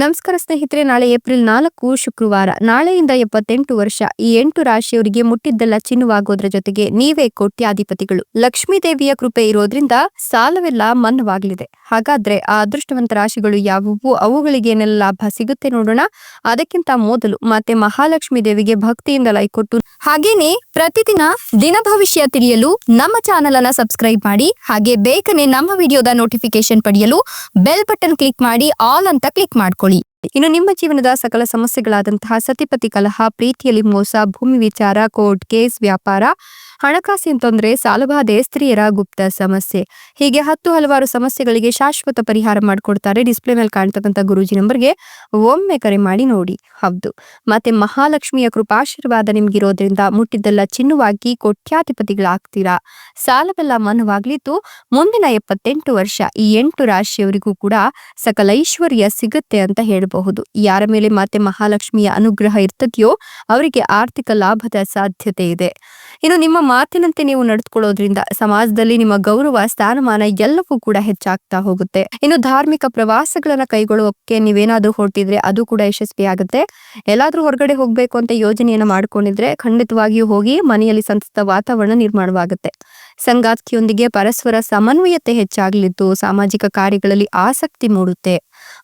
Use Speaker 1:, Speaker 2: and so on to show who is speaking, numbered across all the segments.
Speaker 1: ನಮಸ್ಕಾರ ಸ್ನೇಹಿತರೆ, ನಾಳೆ ಏಪ್ರಿಲ್ ನಾಲ್ಕು ಶುಕ್ರವಾರ, ನಾಳೆಯಿಂದ ಎಪ್ಪತ್ತೆಂಟು ವರ್ಷ, ಈ ಎಂಟು ರಾಶಿಯವರಿಗೆ ಮುಟ್ಟಿದ್ದೆಲ್ಲ ಚಿನ್ನವಾಗೋದ್ರ ಜೊತೆಗೆ ನೀವೇ ಕೋಟ್ಯಾಧಿಪತಿಗಳು. ಲಕ್ಷ್ಮೀ ದೇವಿಯ ಕೃಪೆ ಇರೋದ್ರಿಂದ ಸಾಲವೆಲ್ಲ ಮನ್ನವಾಗಲಿದೆ. ಹಾಗಾದ್ರೆ ಆ ಅದೃಷ್ಟವಂತ ರಾಶಿಗಳು ಯಾವುವು? ಅವುಗಳಿಗೆ ಏನೆಲ್ಲ ಲಾಭ ಸಿಗುತ್ತೆ ನೋಡೋಣ. ಅದಕ್ಕಿಂತ ಮೊದಲು ಮತ್ತೆ ಮಹಾಲಕ್ಷ್ಮೀ ದೇವಿಗೆ ಭಕ್ತಿಯಿಂದ ಲೈಕ್ ಕೊಟ್ಟು, ಹಾಗೇನೆ ಪ್ರತಿದಿನ ದಿನ ಭವಿಷ್ಯ ತಿಳಿಯಲು ನಮ್ಮ ಚಾನೆಲ್ ಅನ್ನ ಸಬ್ಸ್ಕ್ರೈಬ್ ಮಾಡಿ, ಹಾಗೆ ಬೇಗನೆ ನಮ್ಮ ವಿಡಿಯೋದ ನೋಟಿಫಿಕೇಶನ್ ಪಡೆಯಲು ಬೆಲ್ ಬಟನ್ ಕ್ಲಿಕ್ ಮಾಡಿ, ಆಲ್ ಅಂತ ಕ್ಲಿಕ್ ಮಾಡ್ಕೊಳ್ಳಿ. ಇನ್ನು ನಿಮ್ಮ ಜೀವನದ ಸಕಲ ಸಮಸ್ಯೆಗಳಾದಂತಹ ಸತಿಪತಿ ಕಲಹ ಪ್ರೀತಿಯಲ್ಲಿ ಮೋಸ ಭೂಮಿ ವಿಚಾರ ಕೋರ್ಟ್ ಕೇಸ್ ವ್ಯಾಪಾರ ಹಣಕಾಸಿನ ತೊಂದರೆ ಸಾಲಬಾಧೆ ಸ್ತ್ರೀಯರ ಗುಪ್ತ ಸಮಸ್ಯೆ. ಹೀಗೆ ಹತ್ತು ಹಲವಾರು ಸಮಸ್ಯೆಗಳಿಗೆ ಶಾಶ್ವತ ಪರಿಹಾರ ಮಾಡಿಕೊಡ್ತಾರೆ. ಡಿಸ್ಪ್ಲೇ ಮೇಲೆ ಕಾಣ್ತಕ್ಕಂಥ ಗುರೂಜಿ ನಂಬರ್ಗೆ ಒಮ್ಮೆ ಕರೆ ಮಾಡಿ ನೋಡಿ. ಹೌದು. ಮತ್ತೆ ಮಹಾಲಕ್ಷ್ಮಿಯ ಕೃಪಾಶೀರ್ವಾದ ನಿಮ್ಗಿರೋದ್ರಿಂದ ಮುಟ್ಟಿದ್ದೆಲ್ಲ ಚಿನ್ನವಾಗಿ ಕೋಟ್ಯಾಧಿಪತಿಗಳಾಗ್ತೀರಾ? ಸಾಲವೆಲ್ಲ ಮನವಾಗ್ಲಿತ್ತು ಮುಂದಿನ ಎಪ್ಪತ್ತೆಂಟು ವರ್ಷ, ಈ ಎಂಟು ರಾಶಿಯವರಿಗೂ ಕೂಡ ಸಕಲ ಐಶ್ವರ್ಯ ಸಿಗುತ್ತೆ ಅಂತ ಹೇಳಬಹುದು. ಯಾರ ಮೇಲೆ ಮತ್ತೆ ಮಹಾಲಕ್ಷ್ಮಿಯ ಅನುಗ್ರಹ ಇರ್ತದೆಯೋ ಅವರಿಗೆ ಆರ್ಥಿಕ ಲಾಭದ ಸಾಧ್ಯತೆ ಇದೆ. ಇನ್ನು ನಿಮ್ಮ ಮಾತಿನಂತೆ ನೀವು ನಡೆದುಕೊಳ್ಳೋದ್ರಿಂದ ಸಮಾಜದಲ್ಲಿ ನಿಮ್ಮ ಗೌರವ, ಸ್ಥಾನಮಾನ ಎಲ್ಲವೂ ಕೂಡ ಹೆಚ್ಚಾಗ್ತಾ ಹೋಗುತ್ತೆ. ಇನ್ನು ಧಾರ್ಮಿಕ ಪ್ರವಾಸಗಳನ್ನ ಕೈಗೊಳ್ಳೋಕೆ ನೀವೇನಾದ್ರೂ ಹೊರಟಿದ್ರೆ ಅದು ಕೂಡ ಯಶಸ್ವಿ ಆಗುತ್ತೆ. ಎಲ್ಲಾದ್ರೂ ಹೊರಗಡೆ ಹೋಗ್ಬೇಕು ಅಂತ ಯೋಜನೆಯನ್ನ ಮಾಡ್ಕೊಂಡಿದ್ರೆ ಖಂಡಿತವಾಗಿಯೂ ಹೋಗಿ ಮನೆಯಲ್ಲಿ ಸಂತತ ವಾತಾವರಣ ನಿರ್ಮಾಣವಾಗುತ್ತೆ. ಸಂಗಾತಿಯೊಂದಿಗೆ ಪರಸ್ಪರ ಸಮನ್ವಯತೆ ಹೆಚ್ಚಾಗಲಿದ್ದು ಸಾಮಾಜಿಕ ಕಾರ್ಯಗಳಲ್ಲಿ ಆಸಕ್ತಿ ಮೂಡುತ್ತೆ.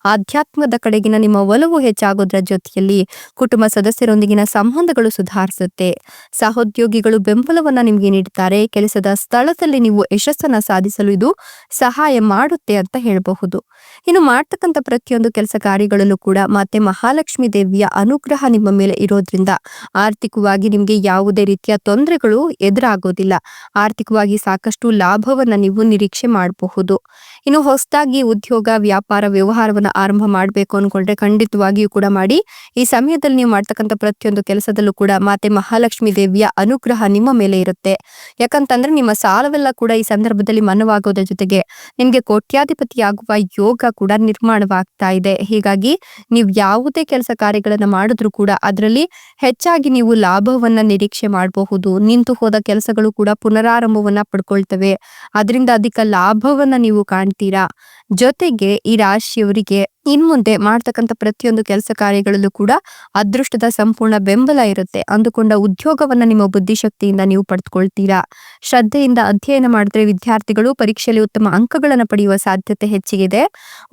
Speaker 1: ಆಧ್ಯಾತ್ಮದ ಕಡೆಗಿನ ನಿಮ್ಮ ಒಲವು ಹೆಚ್ಚಾಗೋದ್ರ ಜೊತೆಯಲ್ಲಿ ಕುಟುಂಬ ಸದಸ್ಯರೊಂದಿಗಿನ ಸಂಬಂಧಗಳು ಸುಧಾರಿಸುತ್ತೆ. ಸಹೋದ್ಯೋಗಿಗಳು ಬೆಂಬಲವನ್ನ ನಿಮಗೆ ನೀಡುತ್ತಾರೆ ಕೆಲಸದ ಸ್ಥಳದಲ್ಲಿ ನೀವು ಯಶಸ್ಸನ್ನ ಸಾಧಿಸಲು ಇದು ಸಹಾಯ ಮಾಡುತ್ತೆ ಅಂತ ಹೇಳಬಹುದು. ಇನ್ನು ಮಾಡ್ತಕ್ಕಂಥ ಪ್ರತಿಯೊಂದು ಕೆಲಸ ಕಾರ್ಯಗಳಲ್ಲೂ ಕೂಡ ಮತ್ತೆ ಮಹಾಲಕ್ಷ್ಮಿ ದೇವಿಯ ಅನುಗ್ರಹ ನಿಮ್ಮ ಮೇಲೆ ಇರೋದ್ರಿಂದ ಆರ್ಥಿಕವಾಗಿ ನಿಮಗೆ ಯಾವುದೇ ರೀತಿಯ ತೊಂದರೆಗಳು ಎದುರಾಗೋದಿಲ್ಲ. ಆರ್ಥಿಕವಾಗಿ ಸಾಕಷ್ಟು ಲಾಭವನ್ನ ನೀವು ನಿರೀಕ್ಷೆ ಮಾಡಬಹುದು. ಇನ್ನು ಹೊಸದಾಗಿ ಉದ್ಯೋಗ, ವ್ಯಾಪಾರ, ವ್ಯವಹಾರವನ್ನ ಆರಂಭ ಮಾಡಬೇಕು ಅನ್ಕೊಂಡ್ರೆ ಖಂಡಿತವಾಗಿಯೂ ಕೂಡ ಮಾಡಿ. ಈ ಸಮಯದಲ್ಲಿ ನೀವು ಮಾಡ್ತಕ್ಕಂಥ ಪ್ರತಿಯೊಂದು ಕೆಲಸದಲ್ಲೂ ಕೂಡ ಮಾತೆ ಮಹಾಲಕ್ಷ್ಮಿ ದೇವಿಯ ಅನುಗ್ರಹ ನಿಮ್ಮ ಮೇಲೆ ಇರುತ್ತೆ. ಯಾಕಂತಂದ್ರೆ ನಿಮ್ಮ ಸಾಲವೆಲ್ಲ ಕೂಡ ಈ ಸಂದರ್ಭದಲ್ಲಿ ಮನವಾಗೋದ್ರ ಜೊತೆಗೆ ನಿಮ್ಗೆ ಕೋಟ್ಯಾಧಿಪತಿ ಆಗುವ ಯೋಗ ಕೂಡ ನಿರ್ಮಾಣವಾಗ್ತಾ ಇದೆ. ಹೀಗಾಗಿ ನೀವು ಯಾವುದೇ ಕೆಲಸ ಕಾರ್ಯಗಳನ್ನ ಮಾಡಿದ್ರು ಕೂಡ ಅದರಲ್ಲಿ ಹೆಚ್ಚಾಗಿ ನೀವು ಲಾಭವನ್ನ ನಿರೀಕ್ಷೆ ಮಾಡಬಹುದು. ನಿಂತು ಹೋದ ಕೆಲಸಗಳು ಕೂಡ ಪುನರಾರಂಭವನ್ನ ಪಡ್ಕೊಳ್ತವೆ. ಅದರಿಂದ ಅಧಿಕ ಲಾಭವನ್ನ ನೀವು ಕಾಣ್ತೀರಾ. ಜೊತೆಗೆ ಈ ರಾಶಿಯವರಿಗೆ ಇನ್ ಮುಂದೆ ಮಾಡ್ತಕ್ಕಂಥ ಪ್ರತಿಯೊಂದು ಕೆಲಸ ಕಾರ್ಯಗಳಲ್ಲೂ ಕೂಡ ಅದೃಷ್ಟದ ಸಂಪೂರ್ಣ ಬೆಂಬಲ ಇರುತ್ತೆ. ಅಂದುಕೊಂಡ ಉದ್ಯೋಗವನ್ನ ನಿಮ್ಮ ಬುದ್ಧಿಶಕ್ತಿಯಿಂದ ನೀವು ಪಡೆದುಕೊಳ್ತೀರಾ? ಶ್ರದ್ಧೆಯಿಂದ ಅಧ್ಯಯನ ಮಾಡಿದ್ರೆ ವಿದ್ಯಾರ್ಥಿಗಳು ಪರೀಕ್ಷೆಯಲ್ಲಿ ಉತ್ತಮ ಅಂಕಗಳನ್ನು ಪಡೆಯುವ ಸಾಧ್ಯತೆ ಹೆಚ್ಚಿಗಿದೆ.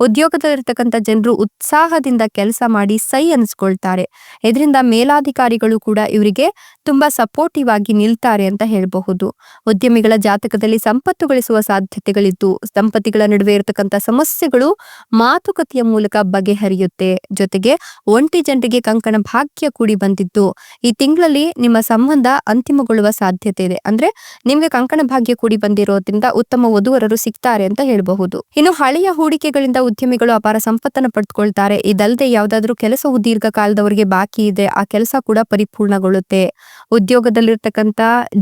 Speaker 1: ಉದ್ಯೋಗದಲ್ಲಿರ್ತಕ್ಕಂಥ ಜನರು ಉತ್ಸಾಹದಿಂದ ಕೆಲಸ ಮಾಡಿ ಸೈ ಅನಿಸ್ಕೊಳ್ತಾರೆ. ಇದರಿಂದ ಮೇಲಾಧಿಕಾರಿಗಳು ಕೂಡ ಇವರಿಗೆ ತುಂಬಾ ಸಪೋರ್ಟಿವ್ ಆಗಿ ನಿಲ್ತಾರೆ ಅಂತ ಹೇಳಬಹುದು. ಉದ್ಯಮಿಗಳ ಜಾತಕದಲ್ಲಿ ಸಂಪತ್ತು ಗಳಿಸುವ ಸಾಧ್ಯತೆಗಳಿದ್ದು, ದಂಪತಿಗಳ ನಡುವೆ ಇರತಕ್ಕಂಥ ಸಮಸ್ಯೆಗಳು ಮಾತುಕತೆಯ ಮೂಲಕ ಬಗೆಹರಿಯುತ್ತೆ. ಜೊತೆಗೆ ಒಂಟಿ ಜನರಿಗೆ ಕಂಕಣ ಭಾಗ್ಯ ಕೂಡಿ ಬಂದಿದ್ದು, ಈ ತಿಂಗಳಲ್ಲಿ ನಿಮ್ಮ ಸಂಬಂಧ ಅಂತಿಮಗೊಳ್ಳುವ ಸಾಧ್ಯತೆ ಇದೆ. ಅಂದ್ರೆ ನಿಮ್ಗೆ ಕಂಕಣ ಭಾಗ್ಯ ಕೂಡಿ ಬಂದಿರೋದ್ರಿಂದ ಉತ್ತಮ ವಧುವರರು ಸಿಗ್ತಾರೆ ಅಂತ ಹೇಳಬಹುದು. ಇನ್ನು ಹಳೆಯ ಹೂಡಿಕೆಗಳಿಂದ ಉದ್ಯಮಿಗಳು ಅಪಾರ ಸಂಪತ್ತನ್ನು ಪಡೆದುಕೊಳ್ತಾರೆ ಇದಲ್ಲದೆ ಯಾವ್ದಾದ್ರು ಕೆಲಸವು ದೀರ್ಘಕಾಲದವರಿಗೆ ಬಾಕಿ ಇದೆ. ಆ ಕೆಲಸ ಕೂಡ ಪರಿಪೂರ್ಣಗೊಳ್ಳುತ್ತೆ. ಉದ್ಯೋಗದಲ್ಲಿರ್ತಕ್ಕಂತ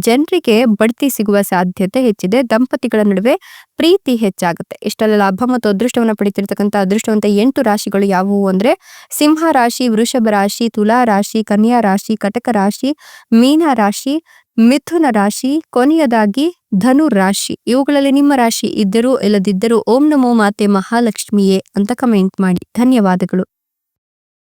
Speaker 1: ಜನರಿಗೆ ಬಡ್ತಿ ಸಿಗುವ ಸಾಧ್ಯತೆ ಹೆಚ್ಚಿದೆ. ದಂಪತಿಗಳ ನಡುವೆ ಪ್ರೀತಿ ಹೆಚ್ಚಾಗುತ್ತೆ. ಇಷ್ಟೆಲ್ಲ ಲಾಭ ಮತ್ತು ಅದೃಷ್ಟವನ್ನು ಪಡಿತಿರ್ತಕ್ಕಂಥ ಅದೃಷ್ಟವಂತ ಎಂಟು ರಾಶಿಗಳು ಯಾವುವು ಅಂದ್ರೆ ಸಿಂಹ ರಾಶಿ, ವೃಷಭ ರಾಶಿ, ತುಲಾ ರಾಶಿ, ಕನ್ಯಾ ರಾಶಿ, ಕಟಕ ರಾಶಿ, ಮೀನ ರಾಶಿ, ಮಿಥುನ ರಾಶಿ, ಕೊನೆಯದಾಗಿ ಧನು ರಾಶಿ. ಇವುಗಳಲ್ಲಿ ನಿಮ್ಮ ರಾಶಿ ಇದ್ದರೂ ಇಲ್ಲದಿದ್ದರೂ ಓಂ ನಮೋ ಮಾತೆ ಮಹಾಲಕ್ಷ್ಮಿಯೇ ಅಂತ ಕಮೆಂಟ್ ಮಾಡಿ. ಧನ್ಯವಾದಗಳು.